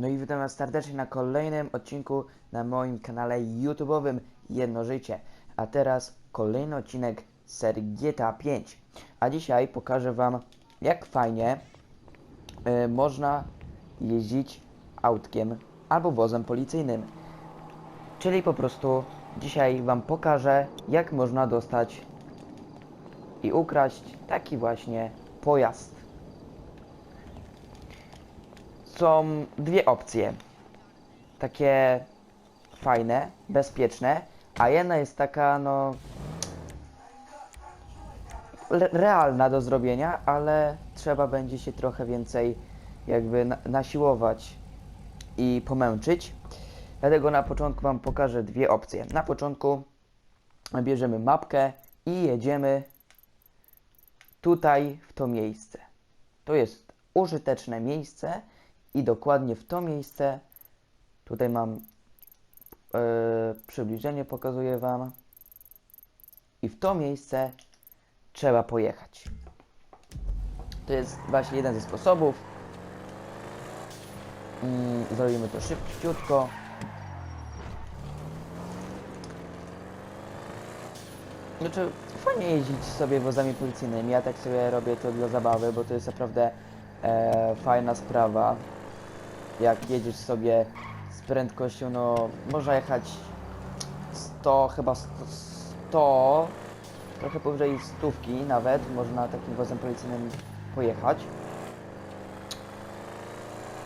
No i witam Was serdecznie na kolejnym odcinku na moim kanale YouTube'owym Jedno Życie. A teraz kolejny odcinek serii GTA 5. A dzisiaj pokażę Wam, jak fajnie y, można jeździć autkiem albo wozem policyjnym. Czyli po prostu dzisiaj Wam pokażę, jak można dostać i ukraść taki właśnie pojazd. Są dwie opcje. Takie fajne, bezpieczne, a jedna jest taka, no. re- realna do zrobienia, ale trzeba będzie się trochę więcej jakby na, nasiłować i pomęczyć. Dlatego na początku Wam pokażę dwie opcje. Na początku bierzemy mapkę i jedziemy tutaj w to miejsce. To jest użyteczne miejsce i dokładnie w to miejsce tutaj mam e, przybliżenie pokazuję Wam i w to miejsce trzeba pojechać. To jest właśnie jeden ze sposobów. Mm, Zrobimy to szybciutko. Znaczy, fajnie jeździć sobie wozami policyjnymi. Ja tak sobie robię to dla zabawy, bo to jest naprawdę e, fajna sprawa. Jak jedziesz sobie z prędkością, no można jechać 100, chyba 100, 100 trochę powyżej stówki nawet, można takim wozem policyjnym pojechać.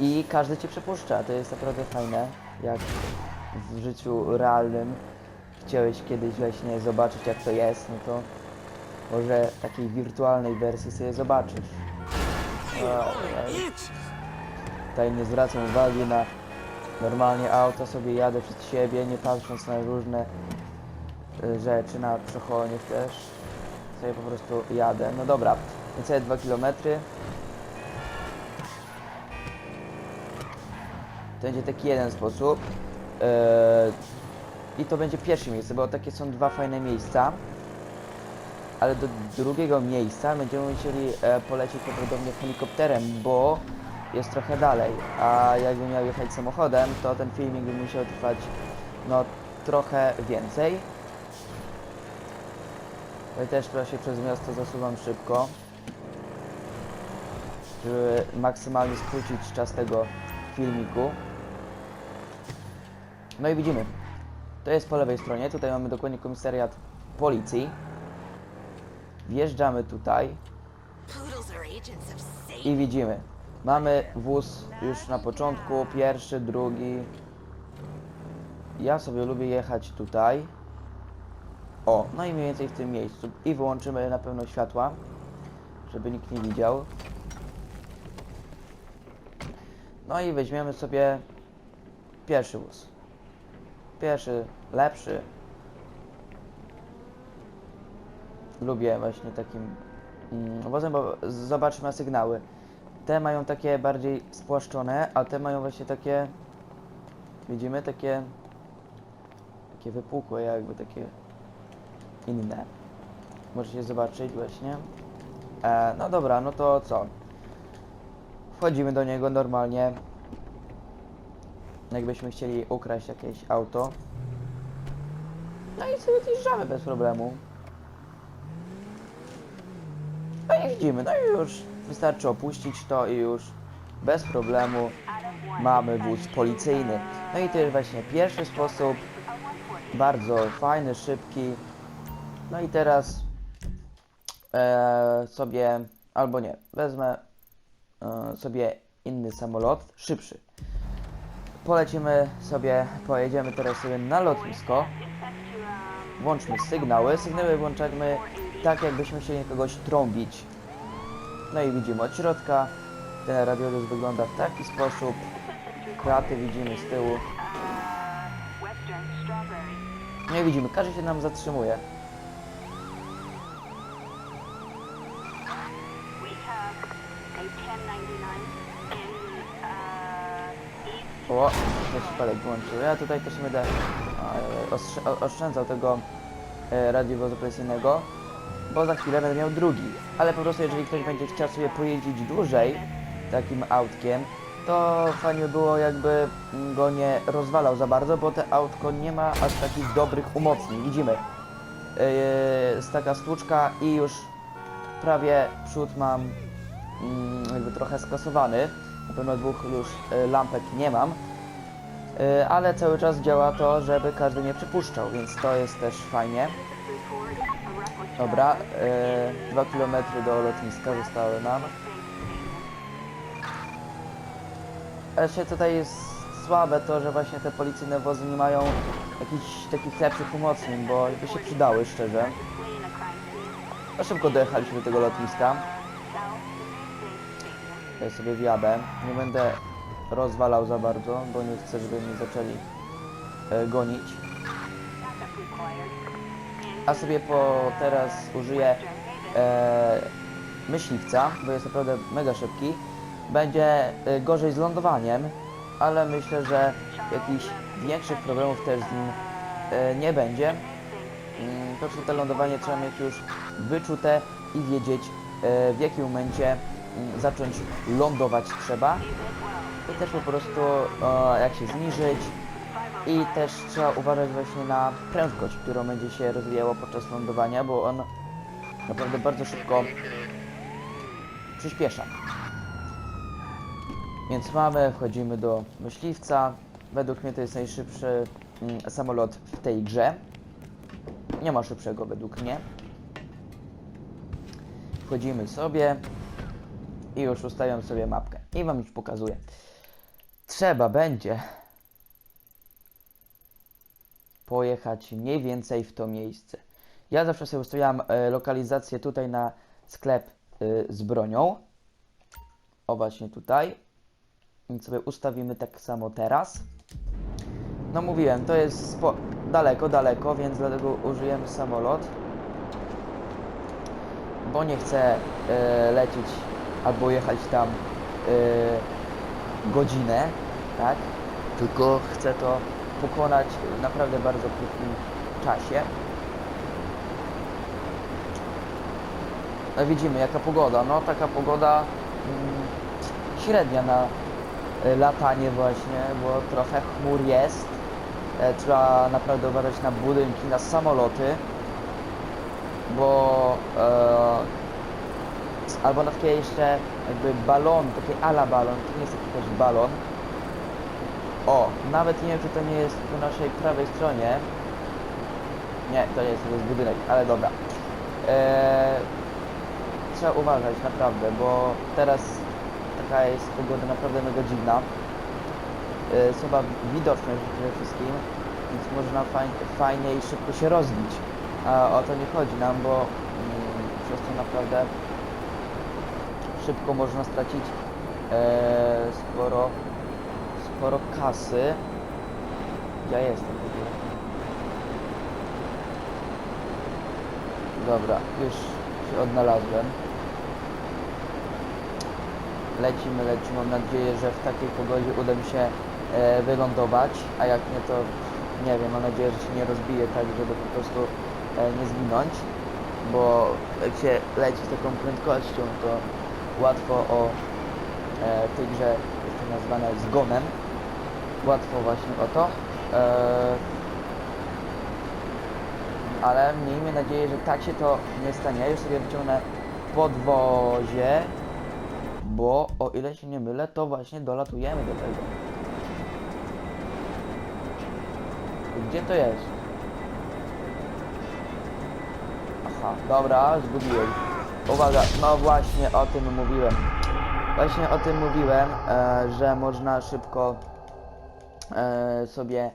I każdy cię przepuszcza, to jest naprawdę fajne, jak w życiu realnym chciałeś kiedyś właśnie zobaczyć jak to jest, no to może takiej wirtualnej wersji sobie zobaczysz. Ojej. Tutaj nie zwracam uwagi na normalnie auto, sobie jadę przed siebie, nie patrząc na różne y, rzeczy, na przechodniów też. Sobie po prostu jadę. No dobra, niecałe 2 km. To będzie taki jeden sposób. Yy, I to będzie pierwsze miejsce, bo takie są dwa fajne miejsca. Ale do drugiego miejsca będziemy musieli e, polecieć prawdopodobnie helikopterem, bo jest trochę dalej. A jakbym miał jechać samochodem, to ten filmik by musiał trwać no trochę więcej. Ja też się przez miasto zasuwam szybko, żeby maksymalnie skrócić czas tego filmiku. No i widzimy. To jest po lewej stronie. Tutaj mamy dokładnie komisariat policji. Wjeżdżamy tutaj i widzimy. Mamy wóz już na początku, pierwszy, drugi. Ja sobie lubię jechać tutaj. O, no i mniej więcej w tym miejscu. I wyłączymy na pewno światła, żeby nikt nie widział. No i weźmiemy sobie pierwszy wóz. Pierwszy, lepszy. Lubię właśnie takim mm, wozem, bo zobaczmy na sygnały. Te mają takie bardziej spłaszczone, a te mają właśnie takie, widzimy, takie, takie wypukłe jakby, takie inne. Możecie zobaczyć właśnie. E, no dobra, no to co? Wchodzimy do niego normalnie. Jakbyśmy chcieli ukraść jakieś auto. No i sobie zjeżdżamy bez problemu. No i widzimy, no i już wystarczy opuścić to i już bez problemu mamy wóz policyjny. No i to jest właśnie pierwszy sposób, bardzo fajny, szybki. No i teraz e, sobie, albo nie, wezmę e, sobie inny samolot, szybszy. Polecimy sobie, pojedziemy teraz sobie na lotnisko. Włączmy sygnały. Sygnały włączamy tak, jakbyśmy chcieli kogoś trąbić. No i widzimy od środka. Ten radioluz wygląda w taki sposób. Kraty widzimy z tyłu. No i widzimy, każdy się nam zatrzymuje. We have a 1099 in East. O, na przypadek włączył. Ja tutaj też będę e, oszczędzał tego e, radiowozu policyjnego, bo za chwilę będę miał drugi. Ale po prostu jeżeli ktoś będzie chciał sobie pojeździć dłużej takim autkiem, to fajnie było jakby go nie rozwalał za bardzo, bo te autko nie ma aż takich dobrych umocnień. Widzimy, yy, taka stłuczka i już prawie przód mam mm, jakby trochę skasowany. Na pewno dwóch już y, lampek nie mam. Y, ale cały czas działa to, żeby każdy nie przypuszczał, więc to jest też fajnie. Dobra, y, 2 km do lotniska zostały nam. Jeszcze tutaj jest słabe to, że właśnie te policyjne wozy nie mają jakichś takich lepszych umocnień, bo by się przydały szczerze. A szybko dojechaliśmy do tego lotniska. Ja sobie wjadę. Nie będę rozwalał za bardzo, bo nie chcę, żeby mnie zaczęli e, gonić. A sobie po teraz użyję e, myśliwca, bo jest naprawdę mega szybki. Będzie e, gorzej z lądowaniem, ale myślę, że jakichś większych problemów też z nim e, nie będzie. Mm, To, czy to lądowanie trzeba mieć już wyczute i wiedzieć e, w jakim momencie mm, zacząć lądować trzeba. I też po prostu e, jak się zniżyć. I też trzeba uważać właśnie na prędkość, którą będzie się rozwijało podczas lądowania, bo on naprawdę bardzo szybko przyspiesza. Więc mamy, wchodzimy do myśliwca. Według mnie to jest najszybszy mm, samolot w tej grze. Nie ma szybszego według mnie. Wchodzimy sobie i już ustawiam sobie mapkę. I wam już pokazuję. Trzeba będzie pojechać mniej więcej w to miejsce. Ja zawsze sobie ustawiam e, lokalizację tutaj na sklep e, z bronią. O właśnie tutaj. Więc sobie ustawimy tak samo teraz. No mówiłem, to jest daleko, daleko, więc dlatego użyjemy samolot. Bo nie chcę e, lecieć albo jechać tam e, godzinę, tak? Tylko chcę to pokonać w naprawdę bardzo krótkim czasie. No widzimy jaka pogoda, no taka pogoda mm, średnia na y, latanie właśnie, bo trochę chmur jest. E, trzeba naprawdę uważać na budynki, na samoloty, bo e, albo na takie jeszcze jakby balon, takie ala balon, to nie jest taki też balon. O, nawet nie wiem czy to nie jest po naszej prawej stronie. Nie, to nie jest, to jest budynek, ale dobra. Eee, trzeba uważać naprawdę, bo teraz taka jest pogoda naprawdę mega dziwna. Eee, słaba widoczność przede wszystkim, więc można fajnie, fajnie i szybko się rozbić. A o to nie chodzi nam, bo mm, przez to naprawdę szybko można stracić eee, sporo, sporo kasy. Ja jestem. Dobra, już się odnalazłem. Lecimy, lecimy. Mam nadzieję, że w takiej pogodzie uda mi się e, wylądować, a jak nie to nie wiem, mam nadzieję, że się nie rozbije tak, żeby po prostu e, nie zginąć, bo jak się leci z taką prędkością, to łatwo o e, tej grze jest to nazwane zgonem. Łatwo właśnie o to. E, ale miejmy nadzieję, że tak się to nie stanie. Ja już sobie wyciągnę podwozie, bo o ile się nie mylę, to właśnie dolatujemy do tego. Gdzie to jest? Aha, dobra, zgubiłem. Uwaga, no właśnie o tym mówiłem. Właśnie o tym mówiłem, e, że można szybko sobie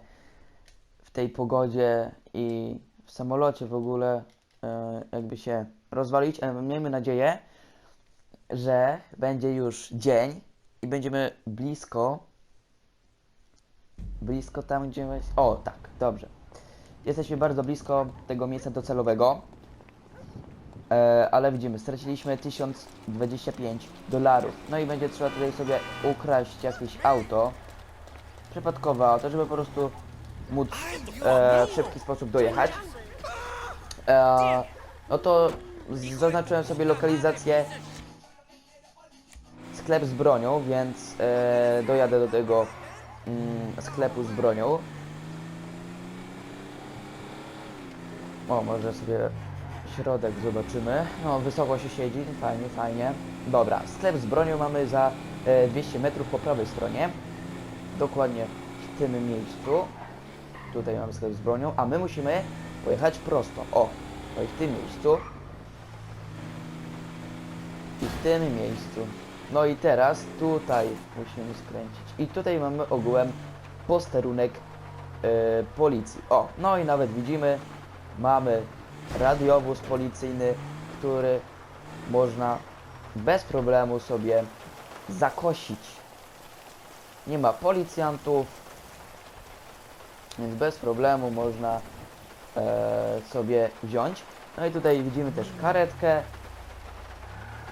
w tej pogodzie i w samolocie w ogóle e, jakby się rozwalić, ale miejmy nadzieję, że będzie już dzień i będziemy blisko blisko tam, gdzie jest... O, tak, dobrze. Jesteśmy bardzo blisko tego miejsca docelowego. E, ale widzimy, straciliśmy 1025 dolarów. No i będzie trzeba tutaj sobie ukraść jakieś auto. Przypadkowe auto, żeby po prostu móc e, w szybki sposób dojechać. E, no to zaznaczyłem sobie lokalizację sklep z bronią, więc e, dojadę do tego mm, sklepu z bronią. O, może sobie środek zobaczymy. No, wysoko się siedzi, fajnie, fajnie. Dobra, sklep z bronią mamy za e, 200 metrów po prawej stronie. Dokładnie w tym miejscu. Tutaj mamy sklep z bronią, a my musimy pojechać prosto. O, tutaj w tym miejscu. I w tym miejscu. No i teraz tutaj musimy skręcić. I tutaj mamy ogółem posterunek e, policji. O, no i nawet widzimy, mamy radiowóz policyjny, który można bez problemu sobie zakosić. Nie ma policjantów, więc bez problemu można e, sobie wziąć. No i tutaj widzimy też karetkę.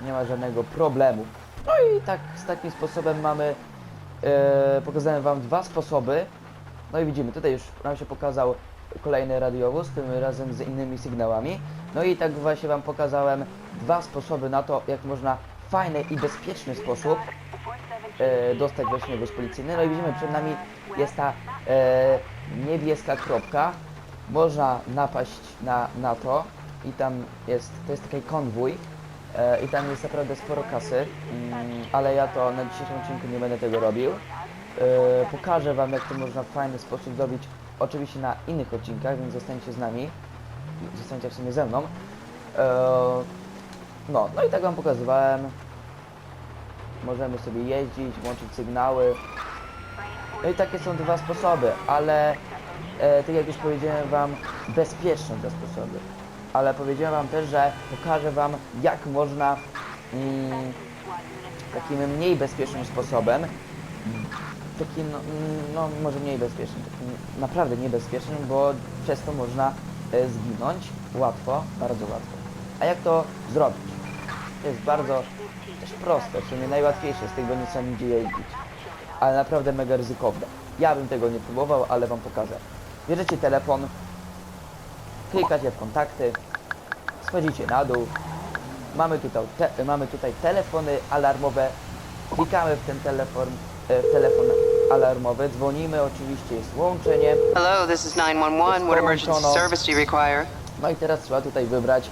Nie ma żadnego problemu. No i tak z takim sposobem mamy e, pokazałem Wam dwa sposoby. No i widzimy, tutaj już nam się pokazał kolejny radiowóz, tym razem z innymi sygnałami. No i tak właśnie Wam pokazałem dwa sposoby na to, jak można w fajny i bezpieczny sposób e, dostać właśnie wóz policyjny. No i widzimy, przed nami jest ta e, niebieska kropka. Można napaść na, na to i tam jest, to jest taki konwój e, i tam jest naprawdę sporo kasy, mm, ale ja to na dzisiejszym odcinku nie będę tego robił. E, pokażę Wam, jak to można w fajny sposób zrobić, oczywiście na innych odcinkach, więc zostańcie z nami, zostańcie w sumie ze mną. E, no, no i tak Wam pokazywałem. Możemy sobie jeździć, włączyć sygnały. No i takie są dwa sposoby, ale e, tak jak już powiedziałem Wam, bezpieczne te sposoby. Ale powiedziałem Wam też, że pokażę Wam, jak można mm, takim mniej bezpiecznym sposobem, takim, no, no może mniej bezpiecznym, takim naprawdę niebezpiecznym, bo przez to można e, zginąć łatwo, bardzo łatwo. A jak to zrobić? To jest bardzo też proste, w sumie najłatwiejsze, z tego nie trzeba nigdzie jeździć. Ale naprawdę mega ryzykowne. Ja bym tego nie próbował, ale Wam pokażę. Bierzecie telefon, klikacie w kontakty, schodzicie na dół, mamy tutaj, te, mamy tutaj telefony alarmowe, klikamy w ten telefon, e, w telefon alarmowy, dzwonimy, oczywiście jest łączenie, Hello, this is 911. What emergency service do you require? no i teraz trzeba tutaj wybrać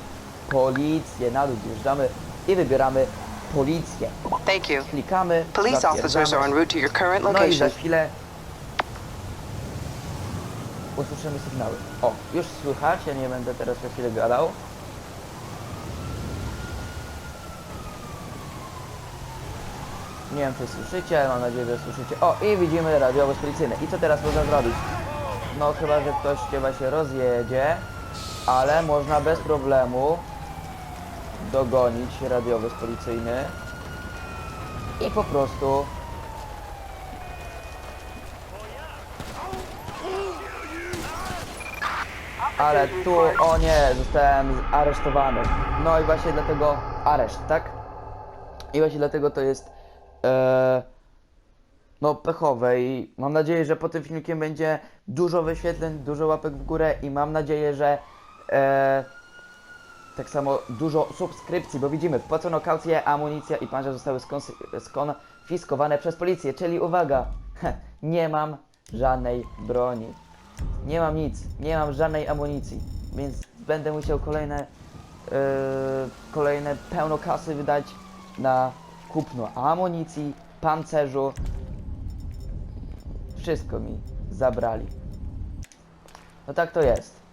policję, na dół zjeżdżamy i wybieramy policję. Thank you. Klikamy, Police officers are en route to your current No i za location. chwilę usłyszymy sygnały. O, już słychać, ja nie będę teraz za chwilę gadał. Nie wiem czy słyszycie, ale mam nadzieję, że słyszycie. O, i widzimy radiowóz policyjny. I co teraz można zrobić? No chyba, że ktoś cię właśnie rozjedzie, ale można bez problemu dogonić radiowóz policyjny i po prostu Ale tu, o nie, zostałem aresztowany. No i właśnie dlatego areszt, tak? I właśnie dlatego to jest e, no pechowe i mam nadzieję, że po tym filmikiem będzie dużo wyświetleń, dużo łapek w górę i mam nadzieję, że e, tak samo dużo subskrypcji, bo widzimy, wpłacono kaucję, amunicja i panże zostały skonfiskowane przez policję, czyli uwaga, nie mam żadnej broni. Nie mam nic, nie mam żadnej amunicji, więc będę musiał kolejne, yy, kolejne pełno kasy wydać na kupno amunicji, pancerzu. Wszystko mi zabrali. No tak to jest.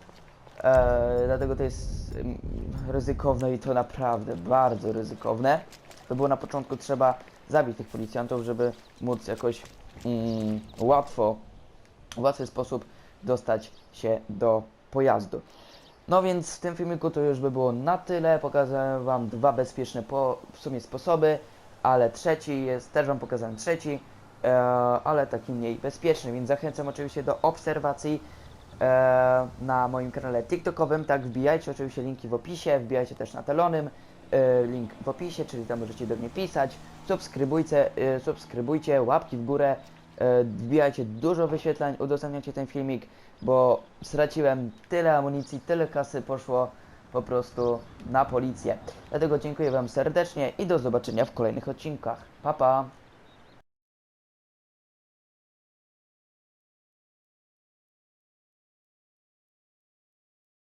Eee, dlatego to jest ryzykowne i to naprawdę bardzo ryzykowne. To było na początku trzeba zabić tych policjantów, żeby móc jakoś mm, łatwo, w łatwy sposób dostać się do pojazdu. No więc w tym filmiku to już by było na tyle. Pokazałem Wam dwa bezpieczne po, w sumie sposoby, ale trzeci jest, też Wam pokazałem trzeci, e, ale taki mniej bezpieczny, więc zachęcam oczywiście do obserwacji e, na moim kanale TikTokowym. Tak, wbijajcie oczywiście linki w opisie, wbijajcie też na Telonym, e, link w opisie, czyli tam możecie do mnie pisać. Subskrybujcie, e, subskrybujcie, łapki w górę, e, wbijajcie dużo wyświetleń, udostępniacie ten filmik, bo straciłem tyle amunicji, tyle kasy poszło po prostu na policję. Dlatego dziękuję Wam serdecznie i do zobaczenia w kolejnych odcinkach. Pa pa!